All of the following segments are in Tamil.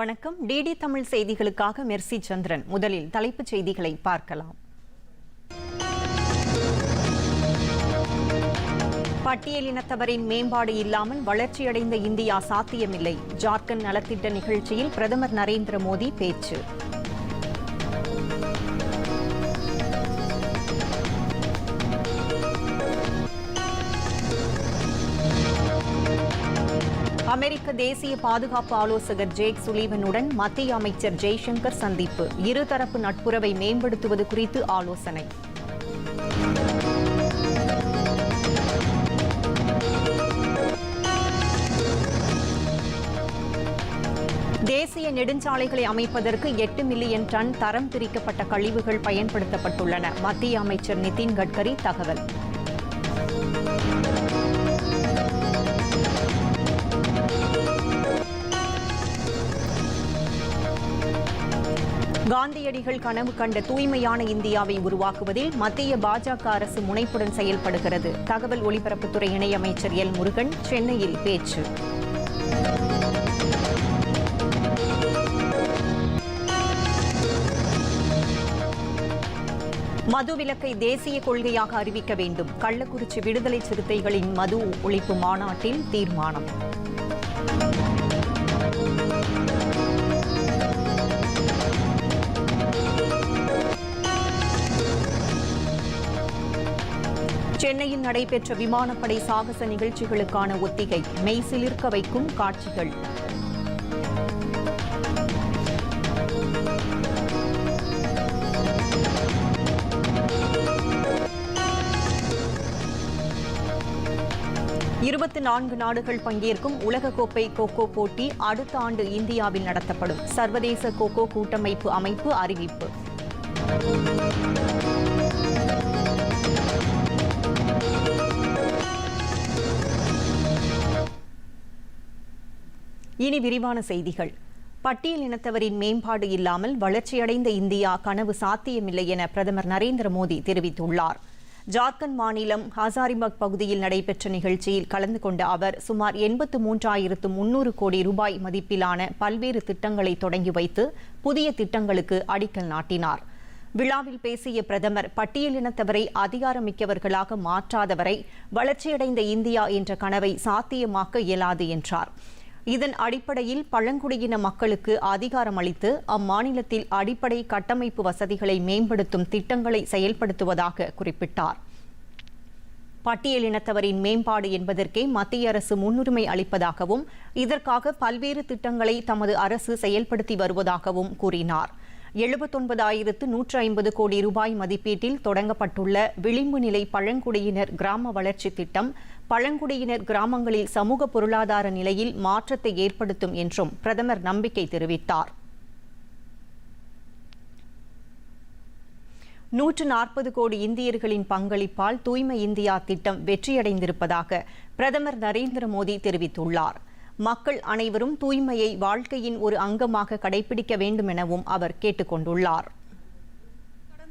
வணக்கம். டிடி தமிழ் செய்திகளுக்காக மெர்சி சந்திரன். முதலில் தலைப்புச் செய்திகளை பார்க்கலாம். பட்டியலினத்தவரின் மேம்பாடு இல்லாமல் வளர்ச்சியடைந்த இந்தியா சாத்தியமில்லை. ஜார்க்கண்ட் நலத்திட்ட நிகழ்ச்சியில் பிரதமர் நரேந்திர மோடி பேச்சு. அமெரிக்க தேசிய பாதுகாப்பு ஆலோசகர் ஜேக் சுலீவனுடன் மத்திய அமைச்சர் ஜெய்சங்கர் சந்திப்பு. இருதரப்பு நட்புறவை மேம்படுத்துவது குறித்து ஆலோசனை. தேசிய நெடுஞ்சாலைகளை அமைப்பதற்கு எட்டு மில்லியன் டன் தரம் பிரிக்கப்பட்ட கழிவுகள் பயன்படுத்தப்பட்டுள்ளன. மத்திய அமைச்சர் நிதின் கட்கரி தகவல். காந்தியடிகள் கனவு கண்ட தூய்மையான இந்தியாவை உருவாக்குவதில் மத்திய பாஜக அரசு முனைப்புடன் செயல்படுகிறது. தகவல் ஒலிபரப்புத்துறை இணையமைச்சர் எல் முருகன் சென்னையில் பேச்சு. மது விலக்கை தேசிய கொள்கையாக அறிவிக்க வேண்டும். கள்ளக்குறிச்சி விடுதலை சிறுத்தைகளின் மது ஒழிப்பு மாநாட்டில் தீர்மானம். சென்னையில் நடைபெற்ற விமானப்படை சாகச நிகழ்ச்சிகளுக்கான ஒத்திகை. மெய்சிலிர்க்க வைக்கும் காட்சிகள். இருபத்தி நான்கு நாடுகள் பங்கேற்கும் உலகக்கோப்பை கோகோ போட்டி அடுத்த ஆண்டு இந்தியாவில் நடத்தப்படும். சர்வதேச கோகோ கூட்டமைப்பு அமைப்பு அறிவிப்பு. இனி விரிவான செய்திகள். பட்டியல் இனத்தவரின் மேம்பாடு இல்லாமல் வளர்ச்சியடைந்த இந்தியா கனவு சாத்தியமில்லை என பிரதமர் நரேந்திர மோடி தெரிவித்துள்ளார். ஜார்க்கண்ட் மாநிலம் ஹசாரிபாக் பகுதியில் நடைபெற்ற நிகழ்ச்சியில் கலந்து கொண்ட அவர் சுமார் எண்பத்து மூன்றாயிரத்து முன்னூறு கோடி ரூபாய் மதிப்பிலான பல்வேறு திட்டங்களை தொடங்கி வைத்து புதிய திட்டங்களுக்கு அடிக்கல் நாட்டினார். விழாவில் பேசிய பிரதமர் பட்டியலினத்தவரை அதிகாரமிக்கவர்களாக மாற்றாதவரை வளர்ச்சியடைந்த இந்தியா என்ற கனவை சாத்தியமாக்க இயலாது என்றார். இதன் அடிப்படையில் பழங்குடியின மக்களுக்கு அதிகாரம் அளித்து அம்மாநிலத்தில் அடிப்படை கட்டமைப்பு வசதிகளை மேம்படுத்தும் திட்டங்களை செயல்படுத்துவதாக குறிப்பிட்டார். பட்டியலினத்தவரின் மேம்பாடு என்பதற்கே மத்திய அரசு முன்னுரிமை அளிப்பதாகவும் இதற்காக பல்வேறு திட்டங்களை தமது அரசு செயல்படுத்தி வருவதாகவும் கூறினார். எழுபத்தொன்பதாயிரத்து நூற்று ஐம்பது கோடி ரூபாய் மதிப்பீட்டில் தொடங்கப்பட்டுள்ள விளிம்பு நிலை பழங்குடியினர் கிராம வளர்ச்சி திட்டம் பழங்குடியினர் கிராமங்களில் சமூக பொருளாதார நிலையில் மாற்றத்தை ஏற்படுத்தும் என்றும் பிரதமர் நம்பிக்கை தெரிவித்தார். நூற்று நாற்பது கோடி இந்தியர்களின் பங்களிப்பால் தூய்மை இந்தியா திட்டம் வெற்றியடைந்திருப்பதாக பிரதமர் நரேந்திர மோடி தெரிவித்துள்ளார். மக்கள் அனைவரும் தூய்மையை வாழ்க்கையின் ஒரு அங்கமாக கடைபிடிக்க வேண்டும் எனவும் அவர் கேட்டுக் கொண்டுள்ளார்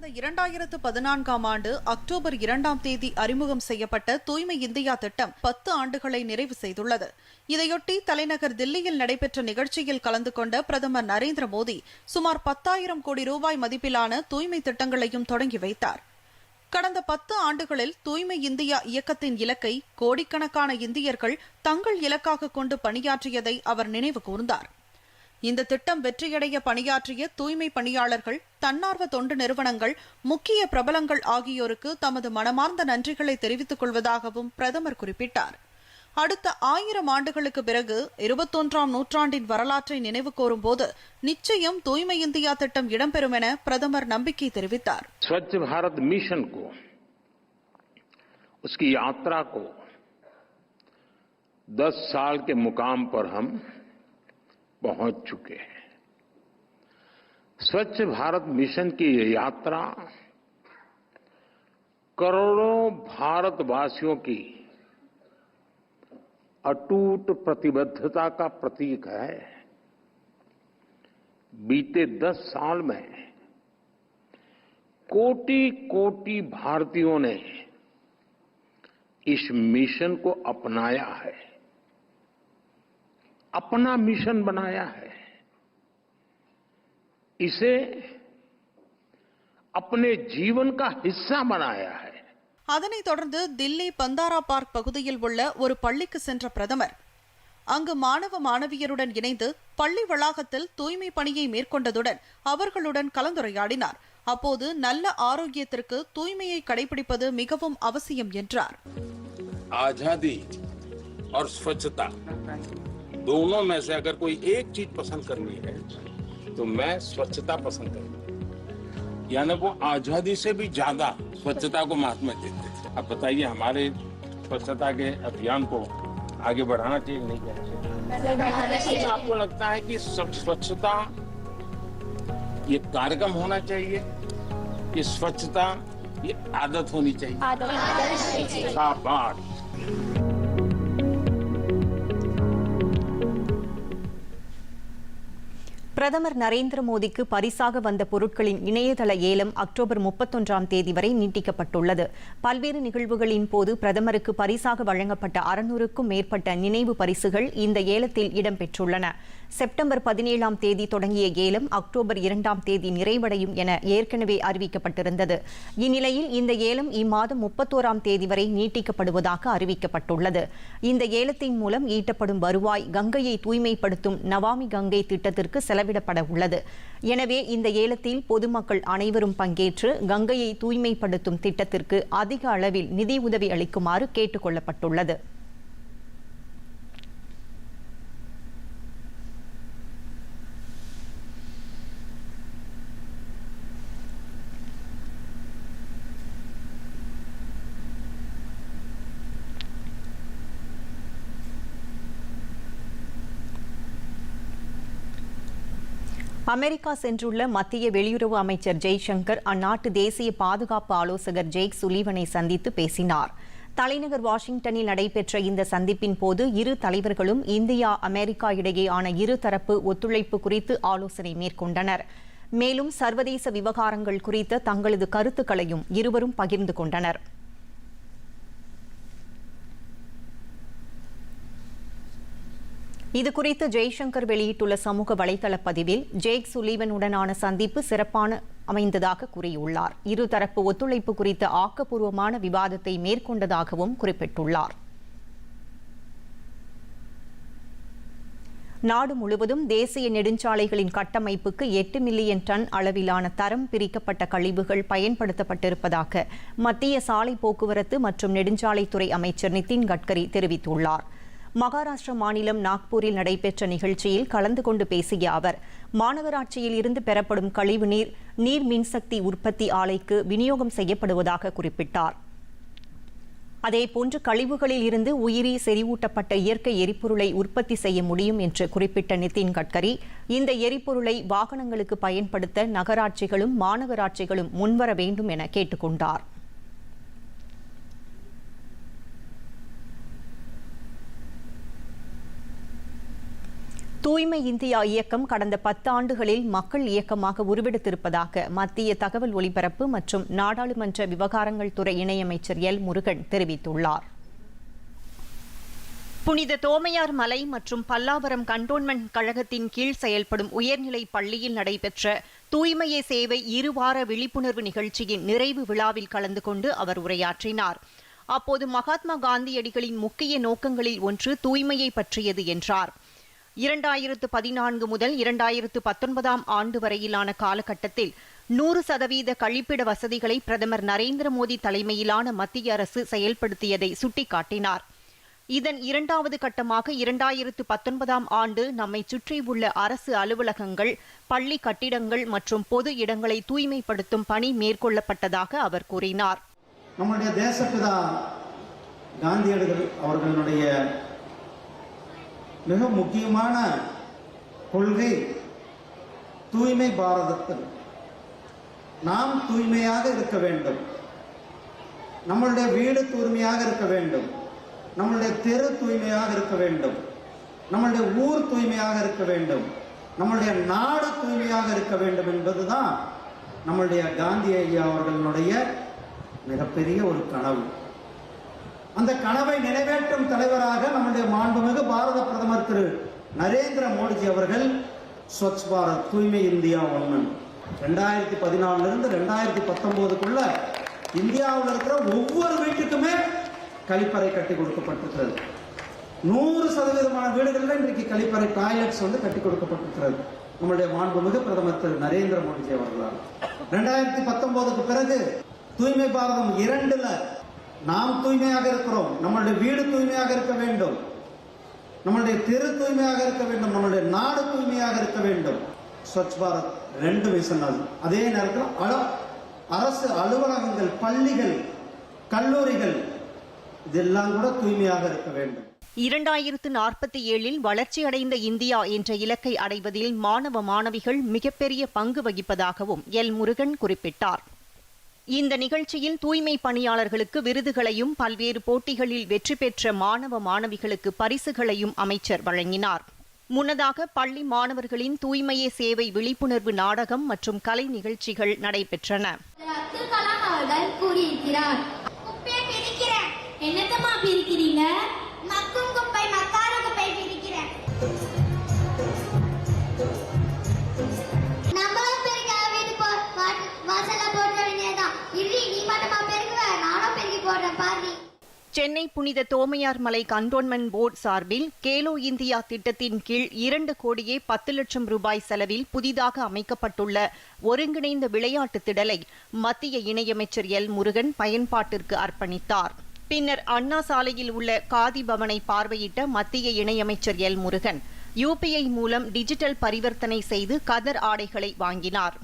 கடந்த இரண்டாயிரத்து பதினான்காம் ஆண்டு அக்டோபர் இரண்டாம் தேதி அறிமுகம் செய்யப்பட்ட தூய்மை இந்தியா திட்டம் பத்து ஆண்டுகளை நிறைவு செய்துள்ளது. இதையொட்டி தலைநகர் தில்லியில் நடைபெற்ற நிகழ்ச்சியில் கலந்து கொண்ட பிரதமர் நரேந்திர மோடி சுமார் பத்தாயிரம் கோடி ரூபாய் மதிப்பிலான தூய்மை திட்டங்களையும் தொடங்கி வைத்தார். கடந்த பத்து ஆண்டுகளில் தூய்மை இந்தியா இயக்கத்தின் இலக்கை கோடிக்கணக்கான இந்தியர்கள் தங்கள் இலக்காக கொண்டு பணியாற்றியதை அவர் நினைவு கூர்ந்தார். இந்த திட்டம் வெற்றியடைய பணியாற்றிய தூய்மை பணியாளர்கள் தன்னார்வ தொண்டு நிறுவனங்கள் முக்கிய பிரபலங்கள் ஆகியோருக்கு தமது மனமார்ந்த நன்றிகளை தெரிவித்துக் கொள்வதாகவும் பிரதமர் குறிப்பிட்டார் அடுத்த ஆயிரம் ஆண்டுகளுக்கு பிறகு இருபத்தொன்றாம் நூற்றாண்டின் வரலாற்றை நினைவு கூறும் போது நிச்சயம் தூய்மை இந்தியா திட்டம் இடம்பெறும் என பிரதமர் நம்பிக்கை தெரிவித்தார் स्वच्छ भारत मिशन को उसकी यात्रा को 10 साल के मुकाम पर हम पहुँच चुके हैं। स्वच्छ भारत मिशन की ये यात्रा करोड़ों भारतवासियों की अटूट प्रतिबद्धता का प्रतीक है। बीते दस साल में कोटि कोटि भारतीयों ने इस मिशन को अपनाया है। अपना मिशन बनाया है इसे अपने जीवन का हिस्सा बनाया है அதனைத் தொடர்ந்து தில்லி பந்தாரா பார்க் பகுதியில் உள்ள ஒரு பள்ளிக்கு சென்ற பிரதமர் அங்கு மாணவ மாணவியருடன் இணைந்து பள்ளி வளாகத்தில் தூய்மை பணியை மேற்கொண்டதுடன் அவர்களுடன் கலந்துரையாடினார் அப்போது நல்ல ஆரோக்கியத்திற்கு தூய்மையை கடைபிடிப்பது மிகவும் அவசியம் என்றார் आजादी और स्वच्छता दोनों में से अगर कोई एक चीज़ पसंद करनी है तो मैं स्वच्छता पसंद करूँगा यानी वो आज़ादी से भी ज़्यादा स्वच्छता को महात्मा देते थे अब बताइए हमारे स्वच्छता के अभियान को आगे बढ़ाना चाहिए नहीं चाहिए आपको लगता है कि सब स्वच्छता ये कार्यक्रम होना चाहिए? ये स्वच्छता ये आदत होनी चाहिए? आदत शाबाश। பிரதமர் நரேந்திர மோடிக்கு பரிசாக வந்த பொருட்களின் இணையதள ஏலம் அக்டோபர் முப்பத்தொன்றாம் தேதி வரை நீட்டிக்கப்பட்டுள்ளது. பல்வேறு நிகழ்வுகளின் போது பிரதமருக்கு பரிசாக வழங்கப்பட்ட அறுநூறுக்கும் மேற்பட்ட நினைவு பரிசுகள் இந்த ஏலத்தில் இடம்பெற்றுள்ளன. செப்டம்பர் பதினேழாம் தேதி தொடங்கிய ஏலம் அக்டோபர் இரண்டாம் தேதி நிறைவடையும் என ஏற்கனவே அறிவிக்கப்பட்டிருந்தது. இந்நிலையில் இந்த ஏலம் இம்மாதம் முப்பத்தோராம் தேதி வரை நீட்டிக்கப்படுவதாக அறிவிக்கப்பட்டுள்ளது. இந்த ஏலத்தின் மூலம் ஈட்டப்படும் வருவாய் கங்கையை தூய்மைப்படுத்தும் நவாமி கங்கை திட்டத்திற்கு செலவு செலவிடப்பட உள்ளது எனவே இந்த ஏலத்தில் பொதுமக்கள் அனைவரும் பங்கேற்று கங்கையை தூய்மைப்படுத்தும் திட்டத்திற்கு அதிக அளவில் நிதி உதவி அளிக்குமாறு கேட்டுக் அமெரிக்கா சென்றுள்ள மத்திய வெளியுறவு அமைச்சர் ஜெய்சங்கர் அந்நாட்டு தேசிய பாதுகாப்பு ஆலோசகர் ஜெய்க் சுலீவனை சந்தித்து பேசினார். தலைநகர் வாஷிங்டனில் நடைபெற்ற இந்த சந்திப்பின் போது இரு தலைவர்களும் இந்தியா அமெரிக்கா இடையேயான இருதரப்பு ஒத்துழைப்பு குறித்து ஆலோசனை மேற்கொண்டனர். மேலும் சர்வதேச விவகாரங்கள் குறித்த தங்களது கருத்துக்களையும் இருவரும் பகிர்ந்து கொண்டனர். இதுகுறித்து ஜெய்சங்கர் வெளியிட்டுள்ள சமூக வலைதள பதிவில் ஜேக் சுலீவனுடனான சந்திப்பு சிறப்பான அமைந்ததாக கூறியுள்ளார். இருதரப்பு ஒத்துழைப்பு குறித்த ஆக்கப்பூர்வமான விவாதத்தை மேற்கொண்டதாகவும் குறிப்பிட்டுள்ளார். நாடு முழுவதும் தேசிய நெடுஞ்சாலைகளின் கட்டமைப்புக்கு எட்டு மில்லியன் டன் அளவிலான தரம் பிரிக்கப்பட்ட கழிவுகள் பயன்படுத்தப்பட்டிருப்பதாக மத்திய சாலை போக்குவரத்து மற்றும் நெடுஞ்சாலைத்துறை அமைச்சர் நிதின் கட்கரி தெரிவித்துள்ளார். மகாராஷ்டிர மாநிலம் நாக்பூரில் நடைபெற்ற நிகழ்ச்சியில் கலந்து கொண்டு பேசிய அவர் மாநகராட்சியில் இருந்து பெறப்படும் கழிவுநீர் நீர் மின்சக்தி உற்பத்தி ஆலைக்கு விநியோகம் செய்யப்படுவதாக குறிப்பிட்டார். அதேபோன்று கழிவுகளில் இருந்து உயிரி செறிவூட்டப்பட்ட இயற்கை எரிபொருளை உற்பத்தி செய்ய முடியும் என்று குறிப்பிட்ட நிதின் கட்கரி இந்த எரிபொருளை வாகனங்களுக்கு பயன்படுத்த நகராட்சிகளும் மாநகராட்சிகளும் முன்வர வேண்டும் என கேட்டுக்கொண்டார். தூய்மை இந்தியா இயக்கம் கடந்த பத்து ஆண்டுகளில் மக்கள் இயக்கமாக உருவெடுத்திருப்பதாக மத்திய தகவல் ஒலிபரப்பு மற்றும் நாடாளுமன்ற விவகாரங்கள் துறை இணையமைச்சர் எல். முருகன் தெரிவித்துள்ளார். புனித தோமையார் மலை மற்றும் பல்லாவரம் கண்டோன்மெண்ட் கழகத்தின் கீழ் செயல்படும் உயர்நிலை பள்ளியில் நடைபெற்ற தூய்மையே சேவை இருவார விழிப்புணர்வு நிகழ்ச்சியின் நிறைவு விழாவில் கலந்து கொண்டு அவர் உரையாற்றினார். அப்போது மகாத்மா காந்தியடிகளின் முக்கிய நோக்கங்களில் ஒன்று தூய்மையை பற்றியது என்றார். இரண்டாயிரத்து பதினான்கு முதல் இரண்டாயிரத்து பத்தொன்பதாம் ஆண்டு வரையிலான காலகட்டத்தில் நூறு சதவீத கழிப்பிட வசதிகளை பிரதமர் நரேந்திர மோடி தலைமையிலான மத்திய அரசு செயல்படுத்தியதை சுட்டிக்காட்டினார். இதன் இரண்டாவது கட்டமாக இரண்டாயிரத்து பத்தொன்பதாம் ஆண்டு நம்மை சுற்றியுள்ள அரசு அலுவலகங்கள் பள்ளி கட்டிடங்கள் மற்றும் பொது இடங்களை தூய்மைப்படுத்தும் பணி மேற்கொள்ளப்பட்டதாக அவர் கூறினார். நம்முடைய தேசப்பிதா காந்தியடிகள் அவர்களுடைய மிக முக்கியமான கொள்கை தூய்மை பாரதத்தில். நாம் தூய்மையாக இருக்க வேண்டும். நம்மளுடைய வீடு தூய்மையாக இருக்க வேண்டும். நம்மளுடைய தெரு தூய்மையாக இருக்க வேண்டும். நம்மளுடைய ஊர் தூய்மையாக இருக்க வேண்டும். நம்மளுடைய நாடு தூய்மையாக இருக்க வேண்டும் என்பதுதான் நம்மளுடைய காந்தி ஐயா அவர்களுடைய மிகப்பெரிய ஒரு கனவு. அந்த கனவை நிறைவேற்றும் தலைவராக நம்முடைய மாண்புமிகு பாரத பிரதமர் திரு நரேந்திர மோடிஜி அவர்கள் ஸ்வச் பாரத் தூய்மை இந்தியா ஒன்று ரெண்டாயிரத்தி பதினாலிருந்து ரெண்டாயிரத்தி பத்தொம்போதுக்குள்ள இந்தியாவில் இருக்கிற ஒவ்வொரு வீட்டுக்குமே கழிப்பறை கட்டி கொடுக்கப்பட்டிருக்கிறது. நூறு சதவீதமான வீடுகளில் இன்றைக்கு கழிப்பறை டாய்லெட்ஸ் வந்து கட்டி கொடுக்கப்பட்டிருக்கிறது. நம்மளுடைய மாண்புமிகு பிரதமர் திரு நரேந்திர மோடிஜி அவர்களால். ரெண்டாயிரத்தி பத்தொன்பதுக்கு பிறகு தூய்மை பாரதம் இரண்டுல நாம் தூய்மையாக இருக்கிறோம். நம்மளுடைய வீடு தூய்மையாக இருக்க வேண்டும். நம்மளுடைய தெரு தூய்மையாக இருக்க வேண்டும். நம்மளுடைய நாடு தூய்மையாக இருக்க வேண்டும். ஸ்வச் பாரத் ரெண்டு விஷயம் அதே நேரத்தில் அல அரசு அலுவலகங்கள் பள்ளிகள் கல்லூரிகள் இதெல்லாம் கூட தூய்மையாக இருக்க வேண்டும். இரண்டாயிரத்து நாற்பத்தி ஏழில் வளர்ச்சியடைந்த இந்தியா என்ற இலக்கை அடைவதில் மாணவ மாணவிகள் மிகப்பெரிய பங்கு வகிப்பதாகவும் எல் முருகன் குறிப்பிட்டார். இந்த நிகழ்ச்சியில் தூய்மை பணியாளர்களுக்கு விருதுகளையும் பல்வேறு போட்டிகளில் வெற்றி பெற்ற மாணவ மாணவிகளுக்கு பரிசுகளையும் அமைச்சர் வழங்கினார். முன்னதாக பள்ளி மாணவர்களின் தூய்மையே சேவை விழிப்புணர்வு நாடகம் மற்றும் கலை நிகழ்ச்சிகள் நடைபெற்றன. கூறியிருக்கிறார். சென்னை புனித தோமையார் மலை கண்டோன்மெண்ட் போர்டு சார்பில் கேலோ இந்தியா திட்டத்தின் கீழ் இரண்டு கோடியே பத்து லட்சம் ரூபாய் செலவில் புதிதாக அமைக்கப்பட்டுள்ள ஒருங்கிணைந்த விளையாட்டு திடலை மத்திய இணையமைச்சர் எல். முருகன் பயன்பாட்டிற்கு அர்ப்பணித்தார். பின்னர் அண்ணா சாலையில் உள்ள காதி பவனை பார்வையிட்ட மத்திய இணையமைச்சர் எல். முருகன் யுபிஐ மூலம் டிஜிட்டல் பரிவர்த்தனை செய்து கதர் ஆடைகளை வாங்கினார்.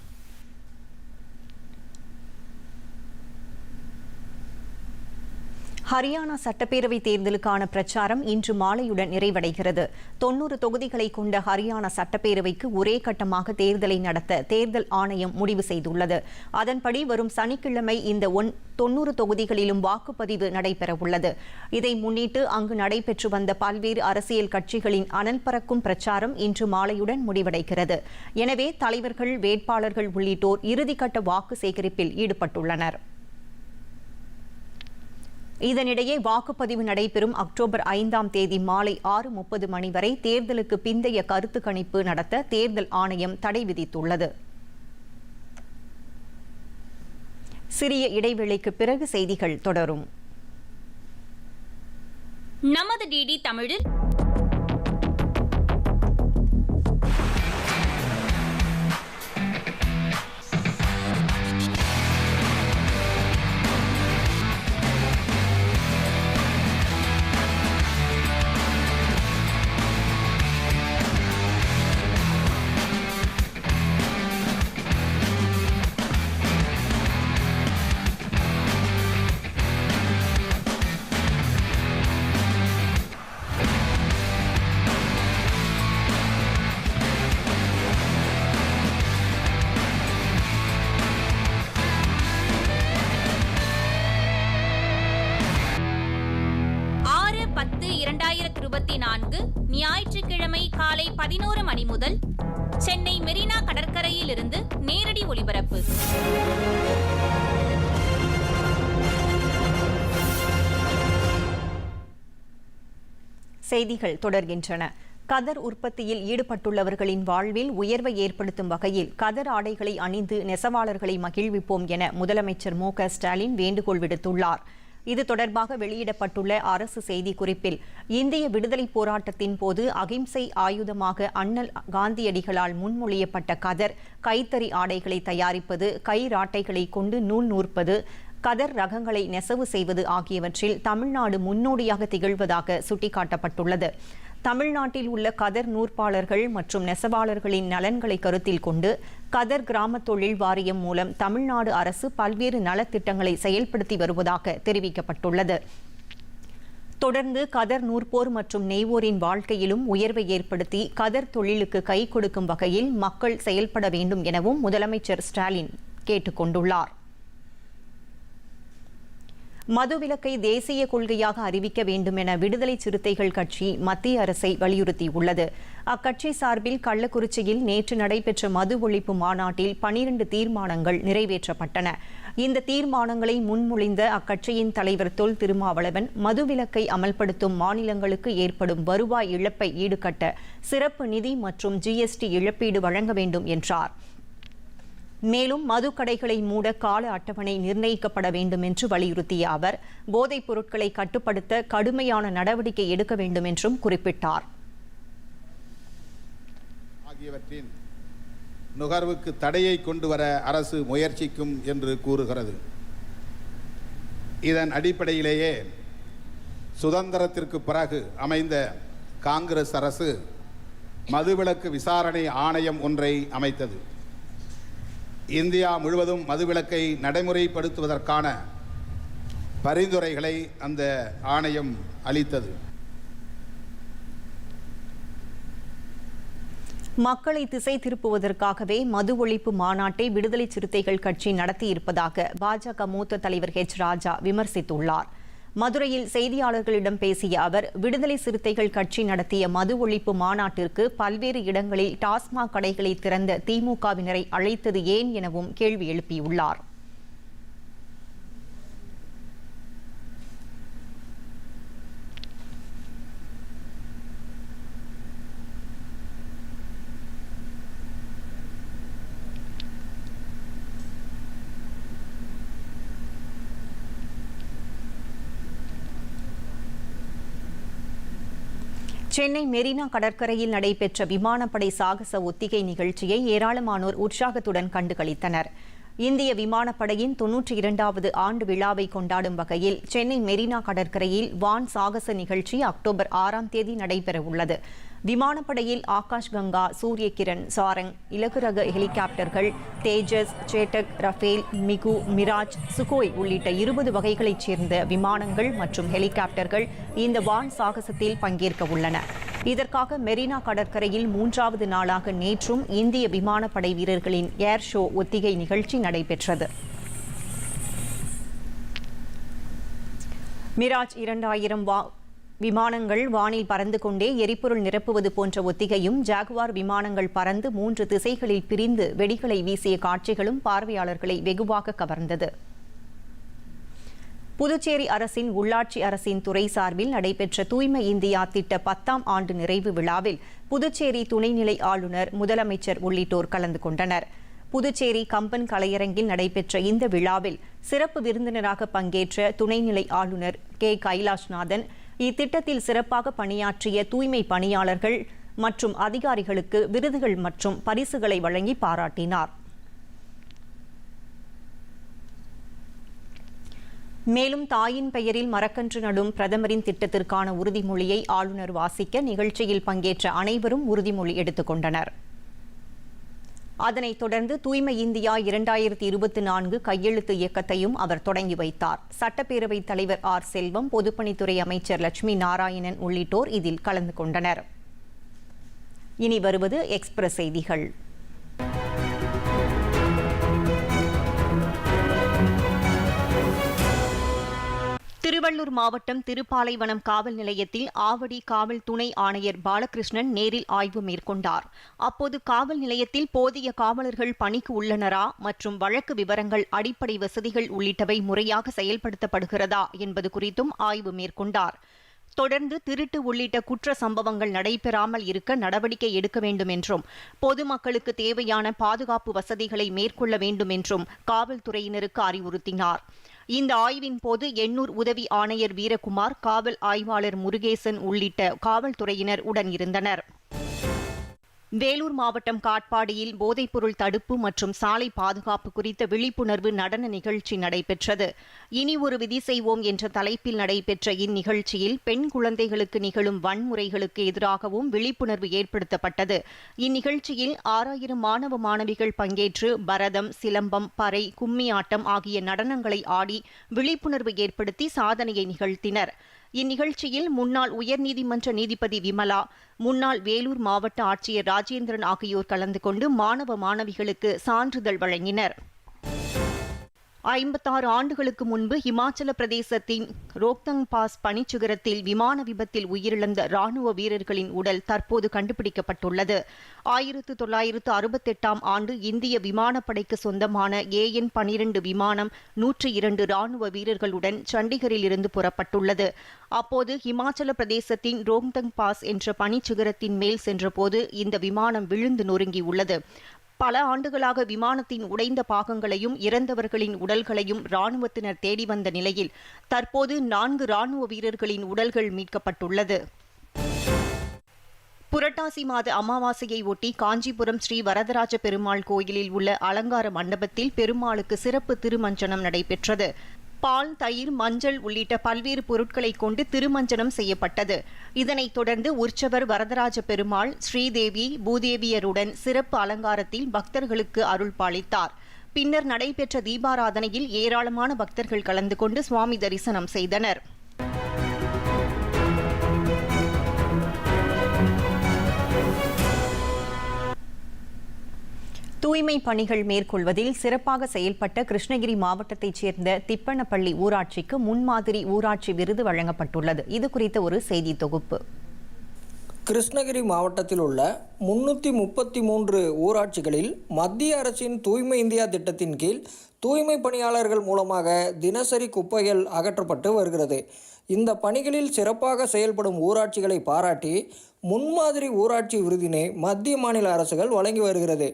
ஹரியானா சட்டப்பேரவை தேர்தலுக்கான பிரச்சாரம் இன்று மாலையுடன் நிறைவடைகிறது. தொன்னூறு தொகுதிகளை கொண்ட ஹரியானா சட்டப்பேரவைக்கு ஒரே கட்டமாக தேர்தலை நடத்த தேர்தல் ஆணையம் முடிவு செய்துள்ளது. அதன்படி வரும் சனிக்கிழமை இந்த ஒன் தொன்னூறு தொகுதிகளிலும் வாக்குப்பதிவு நடைபெறவுள்ளது. இதை முன்னிட்டு அங்கு நடைபெற்று வந்த பல்வேறு அரசியல் கட்சிகளின் அனல் பறக்கும் பிரச்சாரம் இன்று மாலையுடன் முடிவடைகிறது. எனவே தலைவர்கள் வேட்பாளர்கள் உள்ளிட்டோர் இறுதிக்கட்ட வாக்கு சேகரிப்பில் ஈடுபட்டுள்ளனர். இதனிடையே வாக்குப்பதிவு நடைபெறும் அக்டோபர் ஐந்தாம் தேதி மாலை ஆறு முப்பது மணி வரை தேர்தலுக்கு பிந்தைய கருத்து கணிப்பு நடத்த தேர்தல் ஆணையம் தடை விதித்துள்ளது. சிறிய இடைவெளிக்கு பிறகு செய்திகள் தொடரும். நமது டிடி தமிழில் இருபத்தி நான்கு ஞாயிற்றுக்கிழமை காலை பதினோரு மணி முதல் சென்னை மெரினா கடற்கரையில் இருந்து நேரடி ஒளிபரப்பு. செய்திகள் தொடர்கின்றன. கதர் உற்பத்தியில் ஈடுபட்டுள்ளவர்களின் வாழ்வில் உயர்வை ஏற்படுத்தும் வகையில் கதர் ஆடைகளை அணிந்து நெசவாளர்களை மகிழ்விப்போம் என முதலமைச்சர் மு ஸ்டாலின் வேண்டுகோள் விடுத்துள்ளார். இது தொடர்பாக வெளியிடப்பட்டுள்ள அரசு செய்திக்குறிப்பில் இந்திய விடுதலைப் போராட்டத்தின் போது அகிம்சை ஆயுதமாக அண்ணல் காந்தியடிகளால் முன்மொழியப்பட்ட கதர் கைத்தறி ஆடைகளை தயாரிப்பது கைராட்டைகளை கொண்டு நூல் நூற்பது கதர் ரகங்களை நெசவு செய்வது ஆகியவற்றில் தமிழ்நாடு முன்னோடியாக திகழ்வதாக சுட்டிக்காட்டப்பட்டுள்ளது. தமிழ்நாட்டில் உள்ள கதர் நூற்பாளர்கள் மற்றும் நெசவாளர்களின் நலன்களை கருத்தில் கொண்டு கதர் கிராம தொழில் வாரியம் மூலம் தமிழ்நாடு அரசு பல்வேறு நலத்திட்டங்களை செயல்படுத்தி வருவதாக தெரிவிக்கப்பட்டுள்ளது. தொடர்ந்து கதர் நூற்போர் மற்றும் நெய்வோரின் வாழ்க்கையிலும் உயர்வை ஏற்படுத்தி கதர் தொழிலுக்கு கை கொடுக்கும் வகையில் மக்கள் செயல்பட வேண்டும் எனவும் முதலமைச்சர் ஸ்டாலின் கேட்டுக்கொண்டுள்ளார். மதுவிலக்கை தேசிய கொள்கையாக அறிவிக்க வேண்டும் என விடுதலை சிறுத்தைகள் கட்சி மத்திய அரசை வலியுறுத்தியுள்ளது. அக்கட்சி சார்பில் கள்ளக்குறிச்சியில் நேற்று நடைபெற்ற மது ஒழிப்பு மாநாட்டில் பனிரண்டு தீர்மானங்கள் நிறைவேற்றப்பட்டன. இந்த தீர்மானங்களை முன்மொழிந்த அக்கட்சியின் தலைவர் தொல் திருமாவளவன் மதுவிலக்கை அமல்படுத்தும் மாநிலங்களுக்கு ஏற்படும் வருவாய் இழப்பை ஈடுகட்ட சிறப்பு நிதி மற்றும் ஜிஎஸ்டி இழப்பீடு வழங்க வேண்டும் என்றார். மேலும் மதுக்கடைகளை மூட கால அட்டவணை நிர்ணயிக்கப்பட வேண்டும் என்று வலியுறுத்திய அவர் போதைப் பொருட்களை கட்டுப்படுத்த கடுமையான நடவடிக்கை எடுக்க வேண்டும் என்றும் குறிப்பிட்டார். ஆகியவற்றின் நுகர்வுக்கு தடையை கொண்டு வர அரசு முயற்சிக்கும் என்று கூறுகிறது. இதன் அடிப்படையிலேயே சுதந்திரத்திற்கு பிறகு அமைந்த காங்கிரஸ் அரசு மதுவிலக்கு விசாரணை ஆணையம் ஒன்றை அமைத்தது. இந்தியா முழுவதும் மதுவிலக்கை நடைமுறைப்படுத்துவதற்கான பரிந்துரைகளை அந்த ஆணையம் அளித்தது. மக்களை திசை திருப்புவதற்காகவே மது ஒழிப்பு மாநாட்டை விடுதலை சிறுத்தைகள் கட்சி நடத்தியிருப்பதாக பாஜக மூத்த தலைவர் ஹெச் ராஜா விமர்சித்துள்ளார். மதுரையில் செய்தியாளர்களிடம் பேசிய அவர் விடுதலை சிறுத்தைகள் கட்சி நடத்திய மது ஒழிப்பு மாநாட்டிற்கு பல்வேறு இடங்களில் டாஸ்மாக் கடைகளை திறந்த திமுகவினரை அழைத்தது ஏன் எனவும் கேள்வி எழுப்பியுள்ளார். சென்னை மெரினா கடற்கரையில் நடைபெற்ற விமானப்படை சாகச ஒத்திகை நிகழ்ச்சியை ஏராளமானோர் உற்சாகத்துடன் கண்டுகளித்தனர். இந்திய விமானப்படையின் தொன்னூற்றி இரண்டாவது ஆண்டு விழாவை கொண்டாடும் வகையில் சென்னை மெரினா கடற்கரையில் வான் சாகச நிகழ்ச்சி அக்டோபர் ஆறாம் தேதி நடைபெறவுள்ளது. விமானப்படையில் ஆகாஷ் கங்கா சூரிய கிரண் சாரங் இலகு ரக ஹெலிகாப்டர்கள் தேஜஸ் சேட்டக் ரஃபேல் மிகு மிராஜ் சுகோய் உள்ளிட்ட இருபது வகைகளைச் சேர்ந்த விமானங்கள் மற்றும் ஹெலிகாப்டர்கள் இந்த வான் சாகசத்தில் பங்கேற்க உள்ளன. இதற்காக மெரினா கடற்கரையில் மூன்றாவது நாளாக நேற்றும் இந்திய விமானப்படை வீரர்களின் ஏர் ஷோ ஒத்திகை நிகழ்ச்சி நடைபெற்றது. மிராஜ் இரண்டாயிரம் வா விமானங்கள் வானில் பறந்து கொண்டே எரிபொருள் நிரப்புவது போன்ற ஒத்திகையும் ஜாகுவார் விமானங்கள் பறந்து மூன்று திசைகளில் பிரிந்து வெடிகளை வீசிய காட்சிகளும் பார்வையாளர்களை வெகுவாக கவர்ந்தது. புதுச்சேரி அரசின் உள்ளாட்சி அரசின் துறை சார்பில் நடைபெற்ற தூய்மை இந்தியா திட்ட பத்தாம் ஆண்டு நிறைவு விழாவில் புதுச்சேரி துணைநிலை ஆளுநர் முதலமைச்சர் உள்ளிட்டோர் கலந்து கொண்டனர். புதுச்சேரி கம்பன் கலையரங்கில் நடைபெற்ற இந்த விழாவில் சிறப்பு விருந்தினராக பங்கேற்ற துணைநிலை ஆளுநர் கே. கைலாஷ்நாதன் இத்திட்டத்தில் சிறப்பாக பணியாற்றிய தூய்மை பணியாளர்கள் மற்றும் அதிகாரிகளுக்கு விருதுகள் மற்றும் பரிசுகளை வழங்கி பாராட்டினார். மேலும் தாயின் பெயரில் மரக்கன்று நடும் பிரதமரின் திட்டத்திற்கான உறுதிமொழியை ஆளுநர் வாசிக்க நிகழ்ச்சியில் பங்கேற்ற அனைவரும் உறுதிமொழி எடுத்துக் கொண்டனர் அதனைத் தொடர்ந்து தூய்மை இந்தியா இரண்டாயிரத்தி இருபத்தி நான்கு கையெழுத்து இயக்கத்தையும் அவர் தொடங்கி வைத்தார். சட்டப்பேரவைத் தலைவர் ஆர். செல்வம் பொதுப்பணித்துறை அமைச்சர் லட்சுமி நாராயணன் உள்ளிட்டோர் இதில் கலந்து கொண்டனர். இனி வருவது எக்ஸ்பிரஸ் செய்திகள். திருவள்ளூர் மாவட்டம் திருப்பாலைவனம் காவல் நிலையத்தில் ஆவடி காவல் துணை ஆணையர் பாலகிருஷ்ணன் நேரில் ஆய்வு மேற்கொண்டார். அப்போது காவல் நிலையத்தில் போதிய காவலர்கள் பணிக்கு உள்ளனரா மற்றும் வழக்கு விவரங்கள் அடிப்படை வசதிகள் உள்ளிட்டவை முறையாக செயல்படுத்தப்படுகிறதா என்பது குறித்தும் ஆய்வு மேற்கொண்டார். தொடர்ந்து திருட்டு உள்ளிட்ட குற்ற சம்பவங்கள் நடைபெறாமல் இருக்க நடவடிக்கை எடுக்க வேண்டும் என்றும் பொதுமக்களுக்கு தேவையான பாதுகாப்பு வசதிகளை மேற்கொள்ள வேண்டும் என்றும் காவல்துறையினருக்கு அறிவுறுத்தினார். இந்த ஆய்வின் போது எண்ணூர் உதவி ஆணையர் வீரகுமார் காவல் ஆய்வாளர் முருகேசன் உள்ளிட்ட காவல்துறையினர் உடன் இருந்தனர். வேலூர் மாவட்டம் காட்பாடியில் போதைப்பொருள் தடுப்பு மற்றும் சாலை பாதுகாப்பு குறித்த விழிப்புணர்வு நடன நிகழ்ச்சி நடைபெற்றது. இனி ஒரு விதி செய்வோம் என்ற தலைப்பில் நடைபெற்ற இந்நிகழ்ச்சியில் பெண் குழந்தைகளுக்கு நிகழும் வன்முறைகளுக்கு எதிராகவும் விழிப்புணர்வு ஏற்படுத்தப்பட்டது. இந்நிகழ்ச்சியில் ஆறாயிரம் மாணவ மாணவிகள் பங்கேற்று பரதம் சிலம்பம் பறை கும்மி ஆட்டம் ஆகிய நடனங்களை ஆடி விழிப்புணர்வு ஏற்படுத்தி சாதனையை நிகழ்த்தினர். இந்நிகழ்ச்சியில் முன்னாள் உயர்நீதிமன்ற நீதிபதி விமலா முன்னாள் வேலூர் மாவட்ட ஆட்சியர் ராஜேந்திரன் ஆகியோர் கலந்து கொண்டு மாணவ மாணவிகளுக்கு சான்றிதழ் வழங்கினர். ஐம்பத்தாறு ஆண்டுகளுக்கு முன்பு இமாச்சல பிரதேசத்தின் ரோக்தங் பாஸ் பனிச்சுகரத்தில் விமான விபத்தில் உயிரிழந்த ராணுவ வீரர்களின் உடல் தற்போது கண்டுபிடிக்கப்பட்டுள்ளது. ஆயிரத்து தொள்ளாயிரத்து அறுபத்தெட்டாம் ஆண்டு இந்திய விமானப்படைக்கு சொந்தமான ஏஎன் பனிரெண்டு விமானம் நூற்றி இரண்டு ராணுவ வீரர்களுடன் சண்டிகரில் இருந்து புறப்பட்டுள்ளது. அப்போது இமாச்சல பிரதேசத்தின் ரோங்தங் பாஸ் என்ற பனிச்சுகரத்தின் மேல் சென்றபோது இந்த விமானம் விழுந்து நொறுங்கியுள்ளது. பல ஆண்டுகளாக விமானத்தின் உடைந்த பாகங்களையும் இறந்தவர்களின் உடல்களையும் ராணுவத்தினர் தேடி வந்த நிலையில் தற்போது நான்கு ராணுவ வீரர்களின் உடல்கள் மீட்கப்பட்டுள்ளது. புரட்டாசி மாத அமாவாசையை ஒட்டி காஞ்சிபுரம் ஸ்ரீ வரதராஜ பெருமாள் கோயிலில் உள்ள அலங்கார மண்டபத்தில் பெருமாளுக்கு சிறப்பு திருமஞ்சனம் நடைபெற்றது. பால் தயிர் மஞ்சள் உள்ளிட்ட பல்வேறு பொருட்களை கொண்டு திருமஞ்சனம் செய்யப்பட்டது. இதனைத் தொடர்ந்து உற்சவர் வரதராஜ பெருமாள் ஸ்ரீதேவி பூதேவியருடன் சிறப்பு அலங்காரத்தில் பக்தர்களுக்கு அருள் பாலித்தார். பின்னர் நடைபெற்ற தீபாராதனையில் ஏராளமான பக்தர்கள் கலந்து கொண்டு சுவாமி தரிசனம் செய்தனர். தூய்மை பணிகள் மேற்கொள்வதில் சிறப்பாக செயல்பட்ட கிருஷ்ணகிரி மாவட்டத்தைச் சேர்ந்த திப்பனப்பள்ளி ஊராட்சிக்கு முன்மாதிரி ஊராட்சி விருது வழங்கப்பட்டுள்ளது. இது குறித்த ஒரு செய்தி தொகுப்பு. கிருஷ்ணகிரி மாவட்டத்தில் உள்ள முன்னூற்றி முப்பத்தி மூன்று ஊராட்சிகளில் மத்திய அரசின் தூய்மை இந்தியா திட்டத்தின் கீழ் தூய்மை பணியாளர்கள் மூலமாக தினசரி குப்பைகள் அகற்றப்பட்டு வருகிறது. இந்த பணிகளில் சிறப்பாக செயல்படும் ஊராட்சிகளை பாராட்டி முன்மாதிரி ஊராட்சி விருதினை மத்திய மாநில அரசுகள் வழங்கி வருகிறது.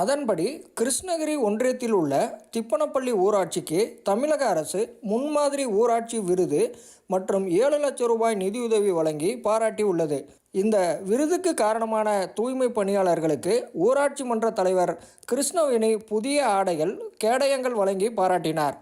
அதன்படி கிருஷ்ணகிரி ஒன்றியத்தில் உள்ள திப்பனப்பள்ளி ஊராட்சிக்கு தமிழக அரசு முன்மாதிரி ஊராட்சி விருது மற்றும் ஏழு லட்சம் ரூபாய் நிதியுதவி வழங்கி பாராட்டியுள்ளது இந்த விருதுக்கு காரணமான தூய்மை பணியாளர்களுக்கு ஊராட்சி மன்ற தலைவர் கிருஷ்ணவேணி புதிய ஆடைகள் கேடயங்கள் வழங்கி பாராட்டினார்.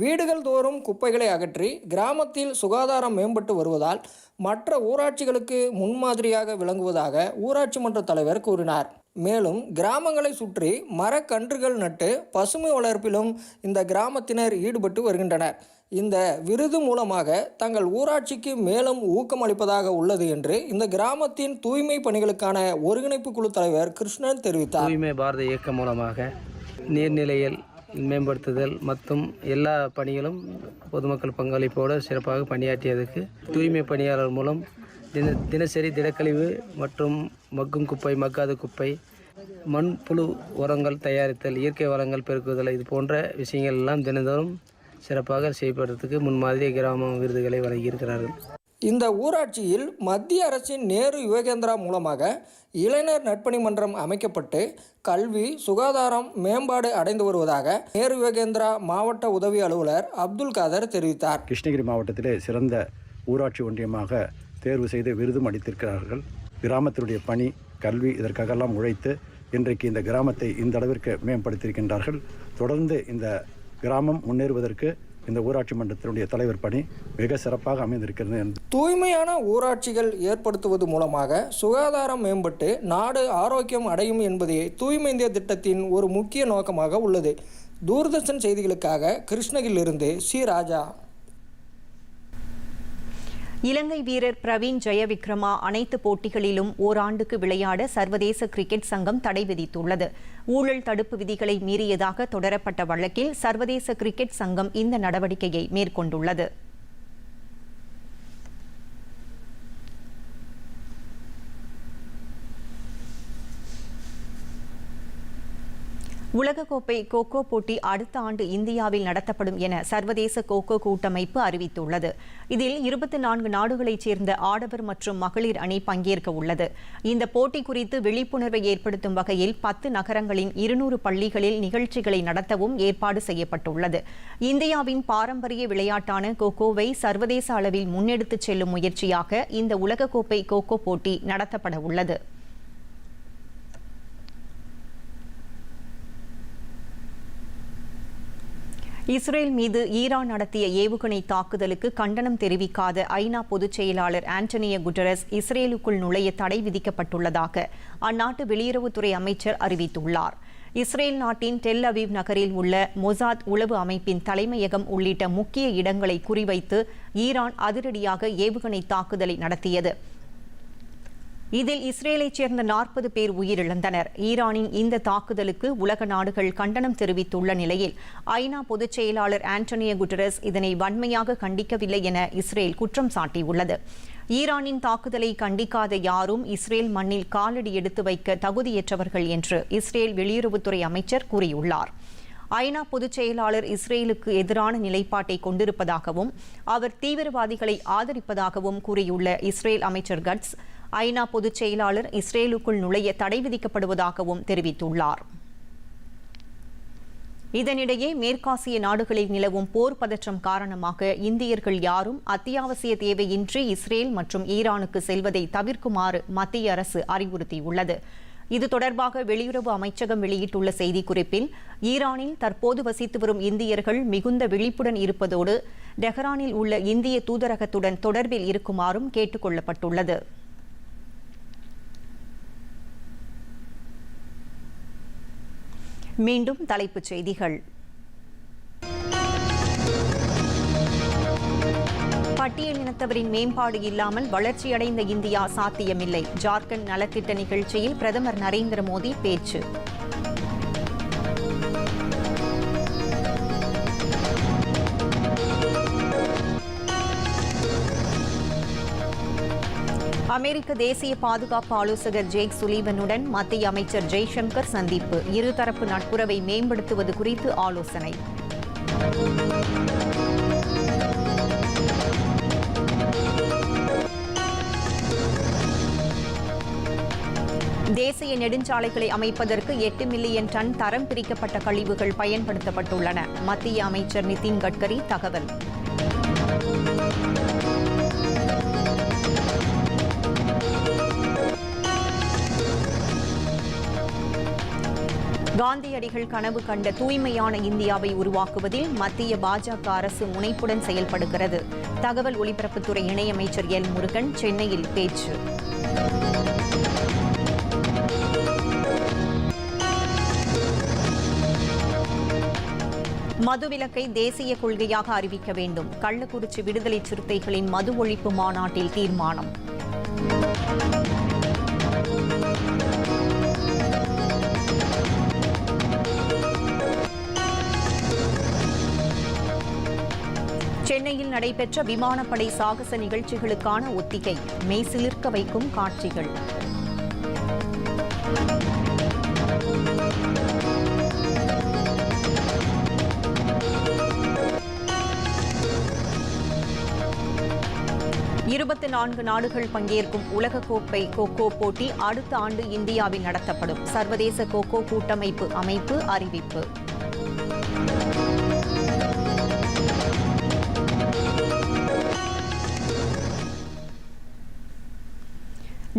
வீடுகள் தோறும் குப்பைகளை அகற்றி கிராமத்தில் சுகாதாரம் மேம்பட்டு வருவதால் மற்ற ஊராட்சிகளுக்கு முன்மாதிரியாக விளங்குவதாக ஊராட்சி மன்ற தலைவர் கூறினார். மேலும் கிராமங்களை சுற்றி மரக்கன்றுகள் நட்டு பசுமை வளர்ப்பிலும் இந்த கிராமத்தினர் ஈடுபட்டு வருகின்றனர். இந்த விருது மூலமாக தங்கள் ஊராட்சிக்கு மேலும் ஊக்கமளிப்பதாக உள்ளது என்று இந்த கிராமத்தின் தூய்மை பணிகளுக்கான ஒருங்கிணைப்பு குழு தலைவர் கிருஷ்ணன் தெரிவித்தார். தூய்மை பாரத இயக்கம் மூலமாக நீர்நிலையில் மேம்படுத்துதல் மற்றும் எல்லா பணிகளும் பொதுமக்கள் பங்களிப்போடு சிறப்பாக பணியாற்றியதுக்கு தூய்மை பணியாளர் மூலம் தின தினசரி திடக்கழிவு மற்றும் மக்கும் குப்பை மக்காத குப்பை மண்புழு உரங்கள் தயாரித்தல் இயற்கை வளங்கள் பெருக்குதல் இது போன்ற விஷயங்கள் எல்லாம் தினந்தோறும் சிறப்பாக செய்யப்படுறதுக்கு முன்மாதிரி கிராம விருதுகளை வழங்கியிருக்கிறார்கள். இந்த ஊராட்சியில் மத்திய அரசின் நேரு யுவகேந்திரா மூலமாக இளைஞர் நட்பணி மன்றம் அமைக்கப்பட்டு கல்வி சுகாதாரம் மேம்பாடு அடைந்து வருவதாக நேரு யுவகேந்திரா மாவட்ட உதவி அலுவலர் அப்துல் காதர் தெரிவித்தார். கிருஷ்ணகிரி மாவட்டத்திலே சிறந்த ஊராட்சி ஒன்றியமாக தேர்வு செய்து விருதும் அளித்திருக்கிறார்கள். கிராமத்தினுடைய பணி கல்வி இதற்காகலாம் உழைத்து இன்றைக்கு இந்த கிராமத்தை இந்த அளவிற்கு மேம்படுத்தியிருக்கின்றார்கள். தொடர்ந்து இந்த கிராமம் முன்னேறுவதற்கு இந்த ஊராட்சி மன்றத்தினுடைய தலைவர் பணி மிக சிறப்பாக அமைந்திருக்கிறது என்று தூய்மையான ஊராட்சிகள் ஏற்படுத்துவது மூலமாக சுகாதாரம் மேம்பட்டு நாடு ஆரோக்கியம் அடையும் என்பதே தூய்மை இந்திய திட்டத்தின் ஒரு முக்கிய நோக்கமாக உள்ளது. தூர்தர்ஷன் செய்திகளுக்காக கிருஷ்ணகிரியிலிருந்து சி. ராஜா. இலங்கை வீரர் பிரவீன் ஜெயவிக்ரமா அனைத்து போட்டிகளிலும் ஓராண்டுக்கு விளையாட சர்வதேச கிரிக்கெட் சங்கம் தடை விதித்துள்ளது. ஊழல் தடுப்பு விதிகளை மீறியதாக தொடரப்பட்ட வழக்கில் சர்வதேச கிரிக்கெட் சங்கம் இந்த நடவடிக்கையை மேற்கொண்டுள்ளது. உலகக்கோப்பை கோகோ போட்டி அடுத்த ஆண்டு இந்தியாவில் நடத்தப்படும் என சர்வதேச கோகோ கூட்டமைப்பு அறிவித்துள்ளது. இதில் இருபத்தி நான்கு நாடுகளைச் சேர்ந்த ஆடவர் மற்றும் மகளிர் அணி பங்கேற்க உள்ளது. இந்த போட்டி குறித்து விழிப்புணர்வை ஏற்படுத்தும் வகையில் பத்து நகரங்களின் இருநூறு பள்ளிகளில் நிகழ்ச்சிகளை நடத்தவும் ஏற்பாடு செய்யப்பட்டுள்ளது. இந்தியாவின் பாரம்பரிய விளையாட்டான கோகோவை சர்வதேச அளவில் முன்னெடுத்துச் செல்லும் முயற்சியாக இந்த உலகக்கோப்பை கோகோ போட்டி நடத்தப்பட உள்ளது. இஸ்ரேல் மீது ஈரான் நடத்திய ஏவுகணை தாக்குதலுக்கு கண்டனம் தெரிவிக்காத ஐநா பொதுச் செயலாளர் ஆண்டனிய குட்டரஸ் இஸ்ரேலுக்குள் நுழைய தடை விதிக்கப்பட்டுள்ளதாக அந்நாட்டு வெளியுறவுத்துறை அமைச்சர் அறிவித்துள்ளார். இஸ்ரேல் நாட்டின் டெல் அவீவ் நகரில் உள்ள மொசாத் உளவு அமைப்பின் தலைமையகம் உள்ளிட்ட முக்கிய இடங்களை குறிவைத்து ஈரான் அதிரடியாக ஏவுகணை தாக்குதலை நடத்தியது. இதில் இஸ்ரேலைச் சேர்ந்த நாற்பது பேர் உயிரிழந்தனர். ஈரானின் இந்த தாக்குதலுக்கு உலக நாடுகள் கண்டனம் தெரிவித்துள்ள நிலையில் ஐநா பொதுச் செயலாளர் ஆண்டனியோ குட்டரஸ் இதனை வன்மையாக கண்டிக்கவில்லை என இஸ்ரேல் குற்றம் சாட்டியுள்ளது. ஈரானின் தாக்குதலை கண்டிக்காத யாரும் இஸ்ரேல் மண்ணில் காலடி எடுத்து வைக்க தகுதியற்றவர்கள் என்று இஸ்ரேல் வெளியுறவுத்துறை அமைச்சர் கூறியுள்ளார். ஐநா பொதுச் செயலாளர் இஸ்ரேலுக்கு எதிரான நிலைப்பாட்டை கொண்டிருப்பதாகவும் அவர் தீவிரவாதிகளை ஆதரிப்பதாகவும் கூறியுள்ள இஸ்ரேல் அமைச்சர் கட்ஸ் ஐநா பொதுச் செயலாளர் இஸ்ரேலுக்குள் நுழைய தடை விதிக்கப்படுவதாகவும் தெரிவித்துள்ளார். இதனிடையே மேற்காசிய நாடுகளில் நிலவும் போர் பதற்றம் காரணமாக இந்தியர்கள் யாரும் அத்தியாவசிய தேவையின்றி இஸ்ரேல் மற்றும் ஈரானுக்கு செல்வதை தவிர்க்குமாறு மத்திய அரசு அறிவுறுத்தியுள்ளது. இது தொடர்பாக வெளியுறவு அமைச்சகம் வெளியிட்டுள்ள செய்திக்குறிப்பில் ஈரானில் தற்போது வசித்து வரும் இந்தியர்கள் மிகுந்த விழிப்புடன் இருப்பதோடு டெஹ்ரானில் உள்ள இந்திய தூதரகத்துடன் தொடர்பில் இருக்குமாறும் கேட்டுக் கொள்ளப்பட்டுள்ளது. மீண்டும் தலைப்புச் செய்திகள். பட்டியலினத்தவரின் மேம்பாடு இல்லாமல் வளர்ச்சியடைந்த இந்தியா சாத்தியமில்லை. ஜார்க்கண்ட் நலத்திட்ட நிகழ்ச்சியில் பிரதமர் நரேந்திர மோடி பேச்சு. அமெரிக்க தேசிய பாதுகாப்பு ஆலோசகர் ஜேக் சுலீவனுடன் மத்திய அமைச்சர் ஜெய்சங்கர் சந்திப்பு. இருதரப்பு நட்புறவை மேம்படுத்துவது குறித்து ஆலோசனை. தேசிய நெடுஞ்சாலைகளை அமைப்பதற்கு எட்டு மில்லியன் டன் தரம் பிரிக்கப்பட்ட கழிவுகள் பயன்படுத்தப்பட்டுள்ளன. மத்திய அமைச்சர் நிதின் கட்கரி தகவல். காந்தியடிகள் கனவு கண்ட தூய்மையான இந்தியாவை உருவாக்குவதில் மத்திய பாஜக அரசு முனைப்புடன் செயல்படுகிறது. தகவல் ஒலிபரப்புத்துறை இணையமைச்சர் எல். முருகன் சென்னையில் பேச்சு. மதுவிலக்கை தேசிய கொள்கையாக அறிவிக்க வேண்டும். கள்ளக்குறிச்சி விடுதலை சிறுத்தைகளின் மது ஒழிப்பு மாநாட்டில் தீர்மானம். சென்னையில் நடைபெற்ற விமானப்படை சாகச நிகழ்ச்சிகளுக்கான ஒத்திகை. மெய்சிலிர்க்க வைக்கும் காட்சிகள். இருபத்தி நான்கு நாடுகள் பங்கேற்கும் உலகக்கோப்பை கோகோ போட்டி அடுத்த ஆண்டு இந்தியாவில் நடத்தப்படும். சர்வதேச கோகோ கூட்டமைப்பு அமைப்பு அறிவிப்பு.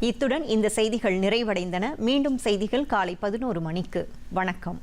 இத்துடன் இந்த செய்திகள் நிறைவடைந்தன. மீண்டும் செய்திகள் காலை பதினோரு மணிக்கு. வணக்கம்.